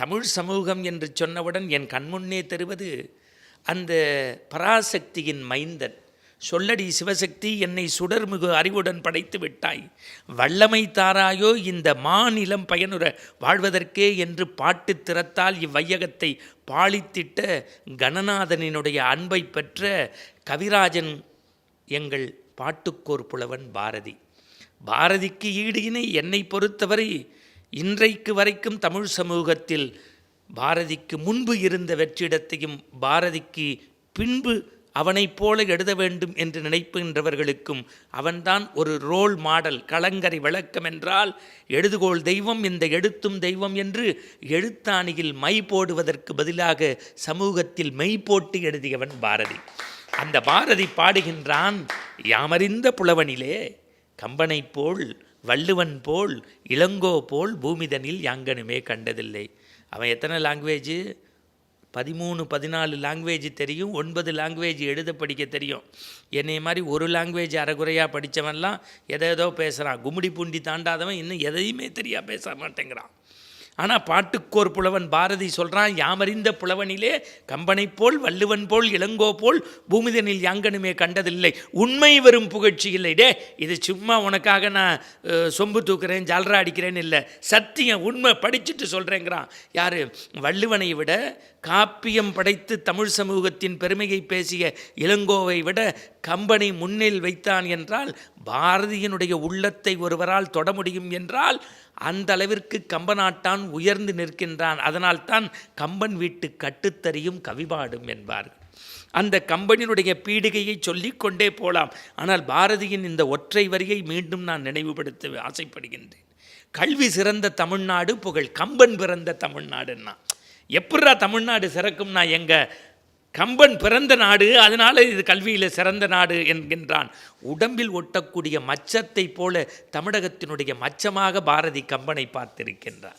தமிழ் சமூகம் என்று சொன்னவுடன் என் கண்முன்னே தருவது அந்த பராசக்தியின் மைந்தன். சொல்லடி சிவசக்தி என்னை சுடர்மிகு அறிவுடன் படைத்து விட்டாய். வல்லமை தாராயோ இந்த மாநிலம் பயனுற வாழ்வதற்கே என்று பாட்டு திறத்தால் இவ்வையகத்தை பாலித்திட்ட கணநாதனினுடைய அன்பை பெற்ற கவிராஜன் எங்கள் பாட்டுக்கோர் புலவன் பாரதி. பாரதிக்கு ஈடு இணை என்னை பொறுத்தவரை இன்றைக்கு வரைக்கும் தமிழ் சமூகத்தில் பாரதிக்கு முன்பு இருந்த வெற்றிடத்தையும் பாரதிக்கு பின்பு அவனைப் போல எழுத வேண்டும் என்று நினைப்புகின்றவர்களுக்கும் அவன்தான் ஒரு ரோல் மாடல் கலங்கரை விளக்கம் என்றால் எழுதுகோள் தெய்வம் இந்த எழுத்தும் தெய்வம் என்று எழுத்தாணியில் மை போடுவதற்கு பதிலாக சமூகத்தில் மெய் போட்டு எழுதியவன் பாரதி. அந்த பாரதி பாடுகின்றான் யாமறிந்த புலவனிலே கம்பனைப் போல் வள்ளுவன் போல் இளங்கோ போல் பூமிதனில் யாங்கனுமே கண்டதில்லை. அவன் எத்தனை லாங்குவேஜ் பதிமூணு பதினாலு லாங்குவேஜ் தெரியும் ஒன்பது லாங்குவேஜ் எழுத படிக்க தெரியும். என்னை மாதிரி ஒரு லாங்குவேஜ் அறகுறையாக படித்தவன்லாம் எதை ஏதோ பேசுகிறான் கும்மிடி பூண்டி தாண்டாதவன் இன்னும் எதையுமே தெரியா பேச மாட்டேங்கிறான். ஆனால் பாட்டுக்கோர் புலவன் பாரதி சொல்கிறான் யாமறிந்த புலவனிலே கம்பனைப் போல் வள்ளுவன் போல் இளங்கோ போல் பூமிதனில் யாங்கனுமே கண்டதில்லை. உண்மை வரும் புகழ்ச்சி இல்லை. டே இது சும்மா உனக்காக நான் சொம்பு தூக்குறேன் ஜால்ரா அடிக்கிறேன்னு இல்லை. சத்தியம் உண்மை படிச்சுட்டு சொல்கிறேங்கிறான் யார்? வள்ளுவனை விட காப்பியம் படைத்து தமிழ் சமூகத்தின் பெருமையை பேசிய இளங்கோவை விட கம்பனை முன்னில் வைத்தான் என்றால் பாரதியினுடைய உள்ளத்தை ஒருவரால் தொட முடியும் என்றால் அந்த அளவிற்கு கம்பனாட்டான் உயர்ந்து நிற்கின்றான். அதனால்தான் கம்பன் வீட்டு கட்டுத்தறியும் கவிபாடும் என்பார்கள். அந்த கம்பனினுடைய பீடிகையை சொல்லிக்கொண்டே போலாம். ஆனால் பாரதியின் இந்த ஒற்றை வரியை மீண்டும் நான் நினைவுபடுத்த ஆசைப்படுகின்றேன். கல்வி சிறந்த தமிழ்நாடு புகழ். கம்பன் பிறந்த தமிழ்நாடுன்னா. எப்பட்றா தமிழ்நாடு சிறக்கும்னா எங்கள் கம்பன் பிறந்த நாடு அதனால இது கல்வியில் சிறந்த நாடு என்கின்றான் உடம்பில் ஒட்டக்கூடிய மச்சத்தை போல தமிழகத்தினுடைய மச்சமாக பாரதி கம்பனை பார்த்திருக்கின்றான்.